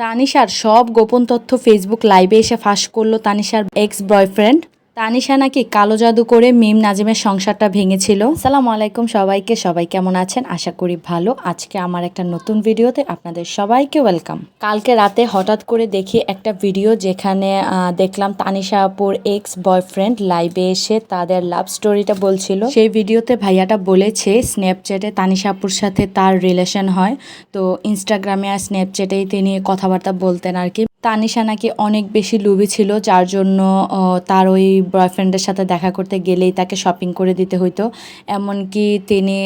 তানিশার সব গোপন তথ্য ফেসবুক লাইভে এসে ফাঁস করল তানিশার এক্স বয়ফ্রেন্ড তানিশা নাকি কালো জাদু করে মিম নাজিমের সংসারটা ভেঙেছিল? সালাম আলাইকুম সবাইকে, সবাই কেমন আছেন? আশা করি ভালো। আজকে আমার একটা নতুন ভিডিওতে আপনাদের সবাইকে ওয়েলকাম। কালকে রাতে হঠাৎ করে দেখি একটা ভিডিও যেখানে দেখলাম তানিশা আপুর এক্স বয়ফ্রেন্ড লাইভে এসে তাদের লাভ স্টোরিটা বলছিল। সেই ভিডিওতে ভাইয়াটা বলেছে স্ন্যাপচ্যাটে তানিশা আপুর সাথে তার রিলেশন হয়। তো ইনস্টাগ্রামে আর স্ন্যাপচ্যাটেই তিনি কথাবার্তা বলতেন আর কি। তানিশা নাকি অনেক বেশি লুবি ছিল, যার জন্য তার ওই বয়ফ্রেন্ডের সাথে দেখা করতে গেলেই তাকে শপিং করে দিতে হইতো। এমনকি তিনি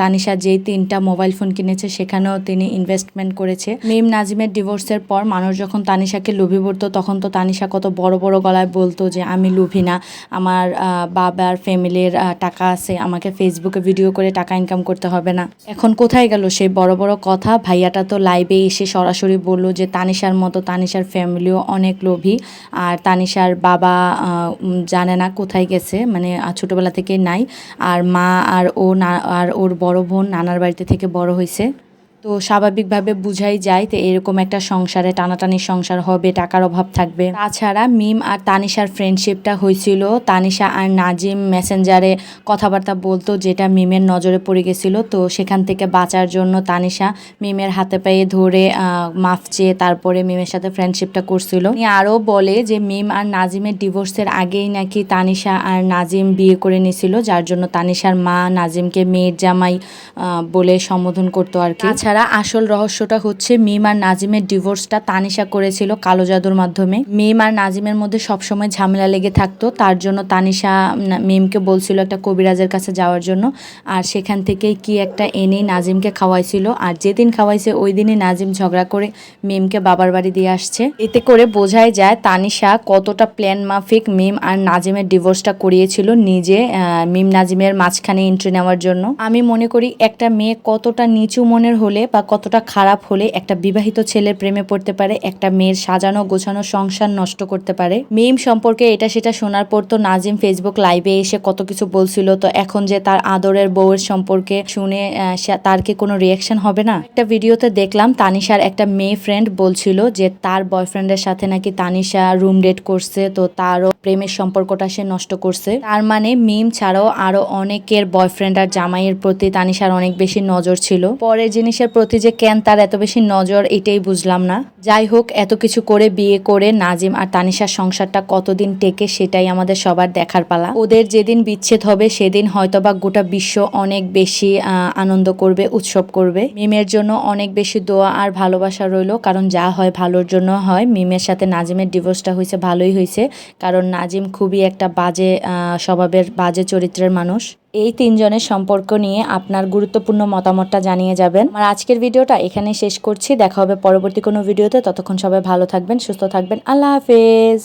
তানিশা যেই তিনটা মোবাইল ফোন কিনেছে, সেখানেও তিনি ইনভেস্টমেন্ট করেছে। মিম নাজিমের ডিভোর্সের পর মানুষ যখন তানিশাকে লুভি পড়তো তখন তো তানিশা কত বড় বড় গলায় বলতো যে, আমি লুভি না, আমার বাবার ফ্যামিলির টাকা আছে, আমাকে ফেসবুকে ভিডিও করে টাকা ইনকাম করতে হবে না। এখন কোথায় গেল সেই বড় বড় কথা? ভাইয়াটা তো লাইভে এসে সরাসরি বলল যে, তানিশার মতো, তানিশার ফ্যামিলিও অনেক লোভী। আর তানিশার বাবা জানে না কোথায় গেছে মানে ছোটবেলা থেকে নাই। আর মা আর ও না, আর ওর বড় বোন নানার বাড়িতে থেকে বড় হয়েছে তো স্বাভাবিকভাবে বুঝাই যায় তো এরকম একটা সংসারে টানাটানি সংসার হবে, টাকার অভাব থাকবে। তাছাড়া মিম আর তানিশার ফ্রেন্ডশিপটা হয়েছিল। তানিশা আর নাজিম মেসেঞ্জারে কথাবার্তা বলতো যেটা মিমের নজরে পড়ে গেছিল। তো সেখান থেকে বাঁচার জন্য তানিশা মিমের হাতে পায়ে ধরে মাফ চেয়ে তারপরে মিমের সাথে ফ্রেন্ডশিপটা করছিল। আরও বলে যে মিম আর নাজিমের ডিভোর্সের আগেই নাকি তানিশা আর নাজিম বিয়ে করে নিয়েছিল যার জন্য তানিশার মা নাজিমকে মেয়ের জামাই বলে সম্বোধন করতো আর কি। তাছাড়া আসল রহস্যটা হচ্ছে মিম আর নাজিমের ডিভোর্সটা তানিশা করেছিল কালো জাদুর মাধ্যমে। মিম আর নাজিমের মধ্যে সবসময় ঝামেলা লেগে থাকতো, তার জন্য তানিশা মিমকে বলছিল একটা কবিরাজের কাছে যাওয়ার জন্য। আর সেখান থেকেই কি একটা এনে নাজিমকে খাওয়াইছিল। আর যেদিন খাওয়াইছে, ওই দিনই নাজিম ঝগড়া করে মিমকে বাবার বাড়ি দিয়ে আসছে। এতে করে বোঝাই যায়, তানিশা কতটা প্ল্যান মাফিক মিম আর নাজিমের ডিভোর্সটা করিয়েছিল নিজে মিম নাজিমের মাঝখানে এন্ট্রি নেওয়ার জন্য। আমি মনে করি একটা মেয়ে কতটা নিচু মনের হলে বা কতটা খারাপ হলে একটা বিবাহিত ছেলের প্রেমে পড়তে পারে, একটা মেয়ের সাজানো গোছানো সংসার নষ্ট করতে পারে। মিম সম্পর্কে এটা সেটা শোনার পর তো নাজিম ফেসবুক লাইভে এসে কত কিছু বলছিল, তো এখন যে তার আদরের বউয়ের সম্পর্কে শুনে তার কি কোনো রিয়াকশন হবে না? একটা ভিডিওতে দেখলাম তানিশার একটা মেয়ে ফ্রেন্ড বলছিল যে তার বয়ফ্রেন্ডের সাথে নাকি তানিশা রুম ডেট করছে, তো তারও প্রেমের সম্পর্কটা সে নষ্ট করছে। তার মানে মিম ছাড়াও আরও অনেকের বয়ফ্রেন্ড আর জামাইয়ের প্রতি তানিশার অনেক বেশি নজর ছিল। পরের জিনিসের প্রতি যে কেন তার এত বেশি নজর এটাই বুঝলাম না। যাই হোক, এত কিছু করে বিয়ে করে নাজিম আর তানিশার সংসারটা কতদিন টেকে সেটাই আমাদের সবার দেখার পালা। ওদের যেদিন বিচ্ছেদ হবে সেদিন হয়তোবা গোটা বিশ্ব অনেক বেশি আনন্দ করবে, উৎসব করবে। মিমের জন্য অনেক বেশি দোয়া আর ভালোবাসা রইল, কারণ যা হয় ভালোর জন্য হয়। মিমের সাথে নাজিমের ডিভোর্সটা হয়েছে, ভালোই হয়েছে। কারণ নাজিম খুবই একটা বাজে স্বভাবের বাজে চরিত্রের মানুষ। এই তিনজনের সম্পর্ক নিয়ে আপনার গুরুত্বপূর্ণ মতামতটা জানিয়ে যাবেন। আমার আজকের ভিডিওটা এখানে শেষ করছি। দেখা হবে পরবর্তী কোনো ভিডিওতে। ততক্ষণ সবাই ভালো থাকবেন, সুস্থ থাকবেন। আল্লাহ হাফেজ।